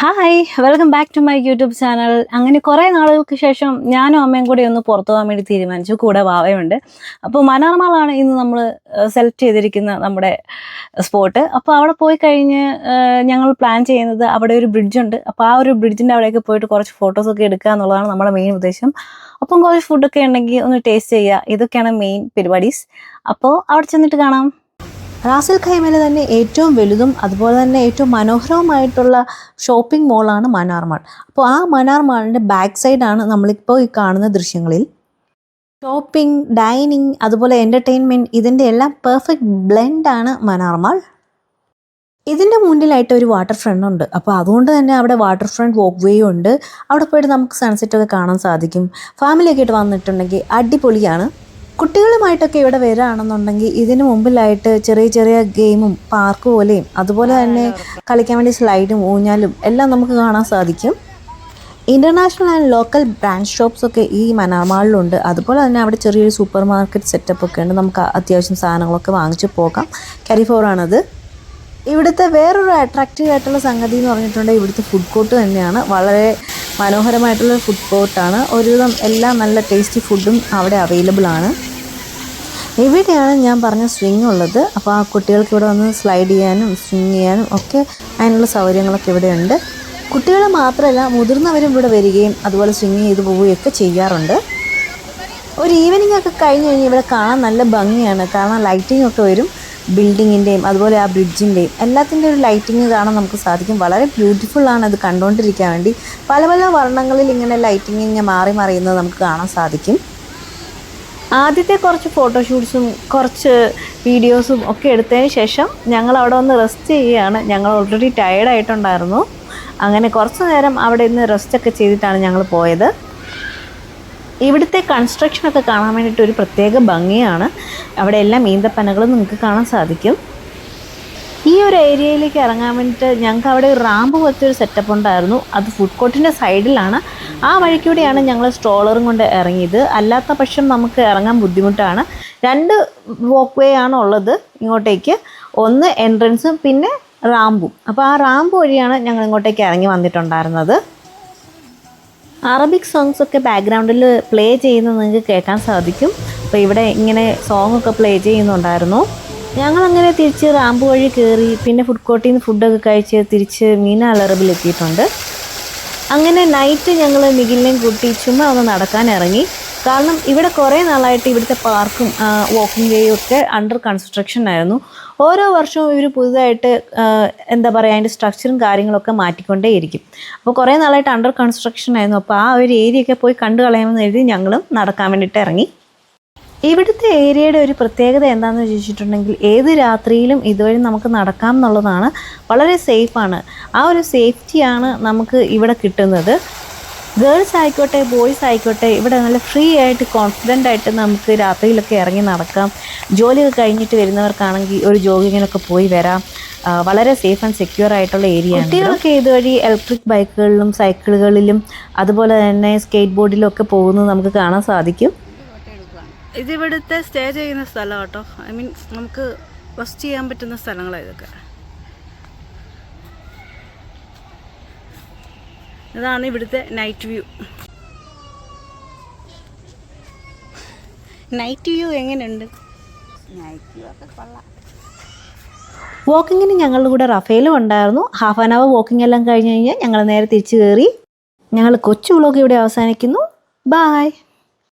Hi welcome back to my YouTube channel അങ്ങനെ കുറേ നാളുകൾക്ക് ശേഷം ഞാനും അമ്മയും കൂടി ഒന്ന് പുറത്തു പോകാൻ വേണ്ടി തീരുമാനിച്ചു. കൂടെ വാവയുണ്ട് അപ്പോൾ മനോർമാളാണ് ഇന്ന് നമ്മൾ സെലക്ട് ചെയ്തിരിക്കുന്ന നമ്മുടെ സ്പോട്ട് അപ്പോൾ അവിടെ പോയി കഴിഞ്ഞ് ഞങ്ങൾ പ്ലാൻ ചെയ്യുന്നത് അവിടെ ഒരു ബ്രിഡ്ജുണ്ട് അപ്പോൾ ആ ഒരു ബ്രിഡ്ജിന്റെ അവിടെയൊക്കെ പോയിട്ട് കുറച്ച് ഫോട്ടോസൊക്കെ എടുക്കുക എന്നുള്ളതാണ് നമ്മുടെ മെയിൻ ഉദ്ദേശം. അപ്പം കുറച്ച് ഫുഡൊക്കെ ഉണ്ടെങ്കിൽ ഒന്ന് ടേസ്റ്റ് ചെയ്യുക. ഇതൊക്കെയാണ് മെയിൻ പരിപാടീസ്. അപ്പോൾ അവിടെ ചെന്നിട്ട് കാണാം. റാസൽ ഖൈമയിലെ തന്നെ ഏറ്റവും വലുതും അതുപോലെ തന്നെ ഏറ്റവും മനോഹരവുമായിട്ടുള്ള ഷോപ്പിംഗ് മോളാണ് മനാർ മാൾ. അപ്പോൾ ആ മനാർ മാളിന്റെ ബാക്ക് സൈഡാണ് നമ്മളിപ്പോൾ ഈ കാണുന്ന ദൃശ്യങ്ങളിൽ. ഷോപ്പിംഗ് ഡൈനിങ് അതുപോലെ എന്റർടൈൻമെന്റ് ഇതിന്റെ എല്ലാം പെർഫെക്റ്റ് ബ്ലെൻഡാണ് മനാർ മാൾ. ഇതിന്റെ മുന്നിലായിട്ട് ഒരു വാട്ടർ ഫ്രണ്ട് ഉണ്ട്. അപ്പോൾ അതുകൊണ്ട് തന്നെ അവിടെ വാട്ടർ ഫ്രണ്ട് വോക്ക് വേ ഉണ്ട്. അവിടെ പോയിട്ട് നമുക്ക് സൺസെറ്റ് ഒക്കെ കാണാൻ സാധിക്കും. ഫാമിലിയൊക്കെ ആയിട്ട് വന്നിട്ടുണ്ടെങ്കിൽ അടിപൊളിയാണ്. കുട്ടികളുമായിട്ടൊക്കെ ഇവിടെ വരികയാണെന്നുണ്ടെങ്കിൽ ഇതിന് മുമ്പിലായിട്ട് ചെറിയ ചെറിയ ഗെയിമും പാർക്ക് പോലെയും അതുപോലെ തന്നെ കളിക്കാൻ വേണ്ടി സ്ലൈഡും ഊഞ്ഞാലും എല്ലാം നമുക്ക് കാണാൻ സാധിക്കും. International and local brand shops ഒക്കെ ഈ മനാമാളിലുണ്ട്. അതുപോലെ തന്നെ അവിടെ ചെറിയൊരു സൂപ്പർ മാർക്കറ്റ് സെറ്റപ്പ് ഒക്കെ ഉണ്ട്. നമുക്ക് അത്യാവശ്യം സാധനങ്ങളൊക്കെ വാങ്ങിച്ച് പോകാം. കരിഫോറാണത് ഇവിടുത്തെ വേറൊരു അട്രാക്റ്റീവ് ആയിട്ടുള്ള സംഗതി എന്ന് പറഞ്ഞിട്ടുണ്ടെങ്കിൽ ഇവിടുത്തെ ഫുഡ് കോർട്ട് തന്നെയാണ്. വളരെ മനോഹരമായിട്ടുള്ള ഫുഡ് കോർട്ടാണ് ഒരുവിധം എല്ലാ നല്ല ടേസ്റ്റി ഫുഡും അവിടെ അവൈലബിൾ ആണ്. ഇവിടെയാണ് ഞാൻ പറഞ്ഞ സ്വിങ് ഉള്ളത്. അപ്പോൾ ആ കുട്ടികൾക്ക് ഇവിടെ വന്ന് സ്ലൈഡ് ചെയ്യാനും സ്വിങ് ചെയ്യാനും ഒക്കെ അതിനുള്ള സൗകര്യങ്ങളൊക്കെ ഇവിടെയുണ്ട് കുട്ടികൾ മാത്രമല്ല മുതിർന്നവരും ഇവിടെ വരികയും അതുപോലെ സ്വിങ് ചെയ്ത് പോവുകയൊക്കെ ചെയ്യാറുണ്ട്. ഒരു ഈവനിങ് ഒക്കെ കഴിഞ്ഞ് കഴിഞ്ഞാൽ ഇവിടെ കാണാൻ നല്ല ഭംഗിയാണ്. കാരണം ലൈറ്റിംഗ് ഒക്കെ വരും. ബിൽഡിങ്ങിന്റെയും അതുപോലെ ആ ബ്രിഡ്ജിന്റെയും എല്ലാത്തിന്റെ ഒരു ലൈറ്റിംഗ് കാണാൻ നമുക്ക് സാധിക്കും. വളരെ ബ്യൂട്ടിഫുൾ ആണ് അത് കണ്ടുകൊണ്ടിരിക്കാൻ വേണ്ടി. പല പല വർണങ്ങളിൽ ഇങ്ങനെ ലൈറ്റിംഗ് ഇങ്ങനെ മാറി മറിയുന്നത് നമുക്ക് കാണാൻ സാധിക്കും. ആദ്യത്തെ കുറച്ച് ഫോട്ടോഷൂട്ട്സും കുറച്ച് വീഡിയോസും ഒക്കെ എടുത്തതിന് ശേഷം ഞങ്ങൾ അവിടെ ഒന്ന് റെസ്റ്റ് ചെയ്യുകയാണ്. ഞങ്ങൾ ഓൾറെഡി ടയേർഡ് ആയിട്ടുണ്ടായിരുന്നു. അങ്ങനെ കുറച്ച് നേരം അവിടെ നിന്ന് റെസ്റ്റൊക്കെ ചെയ്തിട്ടാണ് ഞങ്ങൾ പോയത്. ഇവിടുത്തെ കൺസ്ട്രക്ഷനൊക്കെ കാണാൻ വേണ്ടിയിട്ട് ഒരു പ്രത്യേക ഭംഗിയാണ്. അവിടെ എല്ലാം ഈന്തപ്പനകളും നിങ്ങൾക്ക് കാണാൻ സാധിക്കും. ഈ ഒരു ഏരിയയിലേക്ക് ഇറങ്ങാൻ വേണ്ടിയിട്ട് ഞങ്ങൾക്ക് അവിടെ ഒരു റാമ്പ് പോലത്തെ ഒരു സെറ്റപ്പ് ഉണ്ടായിരുന്നു. അത് ഫുഡ് കോർട്ടിന്റെ സൈഡിലാണ്. ആ വഴിക്കൂടെയാണ് ഞങ്ങൾ സ്ട്രോളറും കൊണ്ട് ഇറങ്ങിയത്. അല്ലാത്ത പക്ഷം നമുക്ക് ഇറങ്ങാൻ ബുദ്ധിമുട്ടാണ്. രണ്ട് വോക്ക് വേ ആണ് ഉള്ളത് ഇങ്ങോട്ടേക്ക്. ഒന്ന് എൻട്രൻസും പിന്നെ റാമ്പും. അപ്പോൾ ആ റാമ്പ് വഴിയാണ് ഞങ്ങൾ ഇങ്ങോട്ടേക്ക് ഇറങ്ങി വന്നിട്ടുണ്ടായിരുന്നത്. അറബിക് സോങ്സ് ഒക്കെ ബാക്ക്ഗ്രൗണ്ടിൽ പ്ലേ ചെയ്യുന്നത് നിങ്ങൾക്ക് കേൾക്കാൻ സാധിക്കും. അപ്പോൾ ഇവിടെ ഇങ്ങനെ സോങ് ഒക്കെ പ്ലേ ചെയ്യുന്നുണ്ടായിരുന്നു. ഞങ്ങളങ്ങനെ തിരിച്ച് റാമ്പ് വഴി കയറി പിന്നെ ഫുഡ് കോർട്ടിൽ നിന്ന് ഫുഡൊക്കെ കഴിച്ച് തിരിച്ച് മീന അലറബിൽ എത്തിയിട്ടുണ്ട്. അങ്ങനെ നൈറ്റ് ഞങ്ങൾ നിഖിലിനെയും കൂട്ടി ചുമ്മാ ഒന്ന് നടക്കാൻ ഇറങ്ങി. കാരണം ഇവിടെ കുറേ നാളായിട്ട് ഇവിടുത്തെ പാർക്കും വാക്കിംഗ് വേയും ഒക്കെ അണ്ടർ കൺസ്ട്രക്ഷൻ ആയിരുന്നു. ഓരോ വർഷവും ഇവർ പുതുതായിട്ട് എന്താ പറയുക അതിന്റെ സ്ട്രക്ചറും കാര്യങ്ങളൊക്കെ മാറ്റിക്കൊണ്ടേയിരിക്കും. അപ്പോൾ കുറേ നാളായിട്ട് അണ്ടർ കൺസ്ട്രക്ഷൻ ആയിരുന്നു. അപ്പോൾ ആ ഒരു ഏരിയ ഒക്കെ പോയി കണ്ടു കളയാമെന്ന് എഴുതി ഞങ്ങളും നടക്കാൻ വേണ്ടിയിട്ട് ഇറങ്ങി. ഇവിടുത്തെ ഏരിയയുടെ ഒരു പ്രത്യേകത എന്താണെന്ന് ചോദിച്ചിട്ടുണ്ടെങ്കിൽ ഏത് രാത്രിയിലും ഇതുവഴി നമുക്ക് നടക്കാം എന്നുള്ളതാണ് വളരെ സേഫാണ് ആ ഒരു സേഫ്റ്റിയാണ് നമുക്ക് ഇവിടെ കിട്ടുന്നത്. ഗേൾസ് ആയിക്കോട്ടെ ബോയ്സ് ആയിക്കോട്ടെ ഇവിടെ നല്ല ഫ്രീ ആയിട്ട് കോൺഫിഡന്റ് ആയിട്ട് നമുക്ക് രാത്രിയിലൊക്കെ ഇറങ്ങി നടക്കാം. ജോലിയൊക്കെ കഴിഞ്ഞിട്ട് വരുന്നവർക്കാണെങ്കിൽ ഒരു ജോഗിങ്ങിനൊക്കെ പോയി വരാം. വളരെ സേഫ് ആൻഡ് സെക്യൂർ ആയിട്ടുള്ള ഏരിയ കുട്ടികളൊക്കെ ഇതുവഴി ഇലക്ട്രിക് ബൈക്കുകളിലും സൈക്കിളുകളിലും അതുപോലെ തന്നെ സ്കേറ്റ് ബോർഡിലും ഒക്കെ പോകുന്നത് നമുക്ക് കാണാൻ സാധിക്കും. ഇത് ഇവിടുത്തെ സ്റ്റേ ചെയ്യുന്ന സ്ഥലം കേട്ടോ. ഐ മീൻ നമുക്ക് റെസ്റ്റ് ചെയ്യാൻ പറ്റുന്ന സ്ഥലങ്ങളാണ് ഇതൊക്കെ. ഇതാണ് ഇവിടുത്തെ നൈറ്റ് വ്യൂ നൈറ്റ് വ്യൂ എങ്ങനെയുണ്ട് നൈറ്റ് വ്യൂ ഒക്കെ കൊള്ളാം. വാക്കിങ്ങിന് ഞങ്ങളുടെ കൂടെ റഫേലും ഉണ്ടായിരുന്നു. ഹാഫ് ആൻ അവർ വാക്കിംഗ് എല്ലാം കഴിഞ്ഞ് കഴിഞ്ഞാൽ ഞങ്ങൾ നേരെ തിരിച്ചു കയറി. ഞങ്ങൾ കൊച്ചു വ്ളോഗ് ഇവിടെ അവസാനിക്കുന്നു. ബായ്